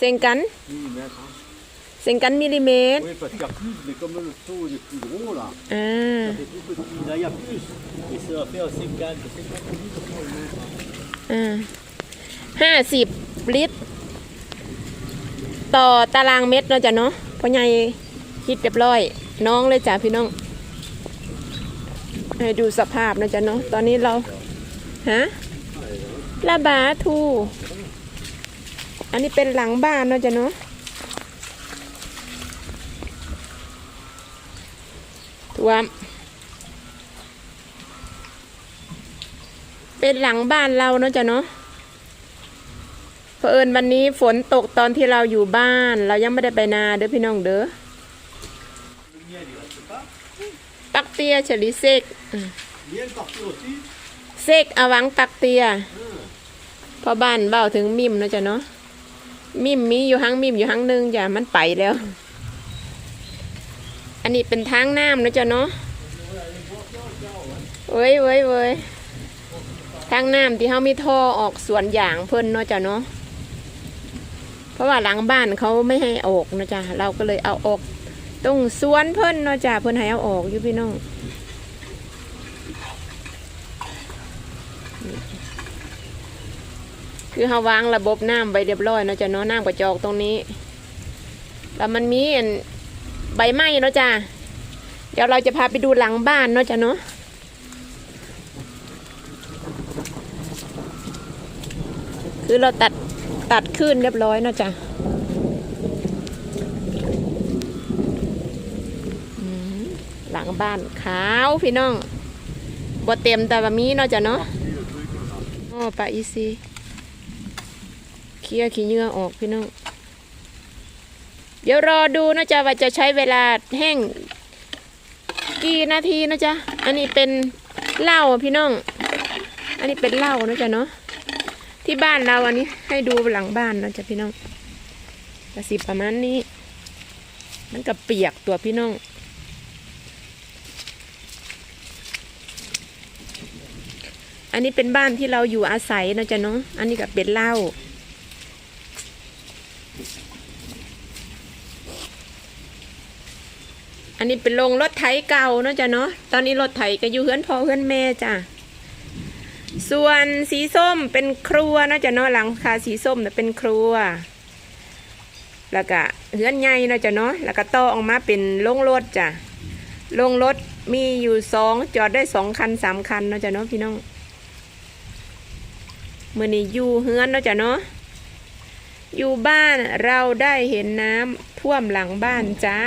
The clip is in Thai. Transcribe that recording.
50 millimètres. hein. 50มิลลิเมตร Oui, parce qu'il y a plus, mais comme le taux il est plus gros là, อ่า ça fait plus petit. Là, il y a plus. Et ça va faire 50. 50 litres pour le mètre. อ่าห้าสิบลิตร ต่อตารางเมตรเนาะจ้ะเนาะพ่อใหญ่คิดเรียบร้อย น้องเลยจ้ะพี่น้อง ให้ดูสภาพนะจ๊ะเนาะ ตอนนี้เรา ฮะระบาทู อันนี้เป็นหลังบ้านเนาะจ๊ะเนาะท่วมเป็นหลังบ้านเราเนาะจ๊ะเนาะเผอิญวันนี้ฝนตกตอนที่เราอยู่บ้าน เรายังไม่ได้ไปนาเด้อพี่น้องเด้อปักเตียเฉลิเซกเซกอวังปักเตียพอบ้านเบ้าถึงมิมเนาะจ๊ะเนาะ มิมมีอยู่หังมิมอยู่หังหนึ่งจ้ะมันไปแล้ว อันนี้เป็นทางน้ำนะจ๊ะเนาะเว้ยเว้ยเว้ยทางน้ำที่เขามีท่อออกสวนยางเพิ่นเนาะจ๊ะเนาะเพราะว่าหลังบ้านเขาไม่ให้ออกนะจ๊ะเราก็เลยเอาออกตรงสวนเพิ่นเนาะจ๊ะเพิ่นให้เอาออกอยู่พี่น้อง คือเขาวางระบบน้ำไว้เรียบร้อยเนาะจ้ะเนาะน้ำกระจอกตรงนี้ แล้วมันมีใบไม้เนาะจ้ะเดี๋ยวเราจะพาไปดูหลังบ้านเนาะจ้ะเนาะคือเราตัดตัดขึ้นเรียบร้อยเนาะจ้ะหลังบ้านขาวพี่น้องบ่เต็มแต่ว่ามีเนาะจ้ะเนาะอ๋อปลาอีซี ลียขี้เหงื่อออกพี่น้อง เดี๋ยวรอดูนะจ๊ะว่าจะใช้เวลาแห้งกี่นาทีนะจ๊ะ อันนี้เป็นเหล้าพี่น้อง อันนี้เป็นเหล้านะจ๊ะเนาะ ที่บ้านเราอันนี้ให้ดูหลังบ้านนะจ๊ะพี่น้องกระสิประมาณนี้ มันกับเปียกตัวพี่น้องอันนี้เป็นบ้านที่เราอยู่อาศัยนะจ๊ะเนาะ อันนี้ก็เป็นเหล้า อันนี้เป็นโรงรถไถเก่าเนาะจ้ะเนาะ ตอนนี้รถไถก็อยู่เฮือนพ่อเฮือนแม่จ้ะ ส่วนสีส้มเป็นครัวเนาะจ้ะเนาะหลังคาสีส้มเนี่ยเป็นครัว แล้วก็เฮือนใหญ่เนาะจ้ะเนาะ แล้วก็ต่อออกมาเป็นโรงรถจ้ะ โรงรถมีอยู่สองจอดได้สองคันสามคันเนาะจ้ะเนาะพี่น้อง มื่อนี้อยู่เฮือนเนาะจ้ะเนาะ อยู่บ้านเราได้เห็นน้ำท่วมหลังบ้านจ้า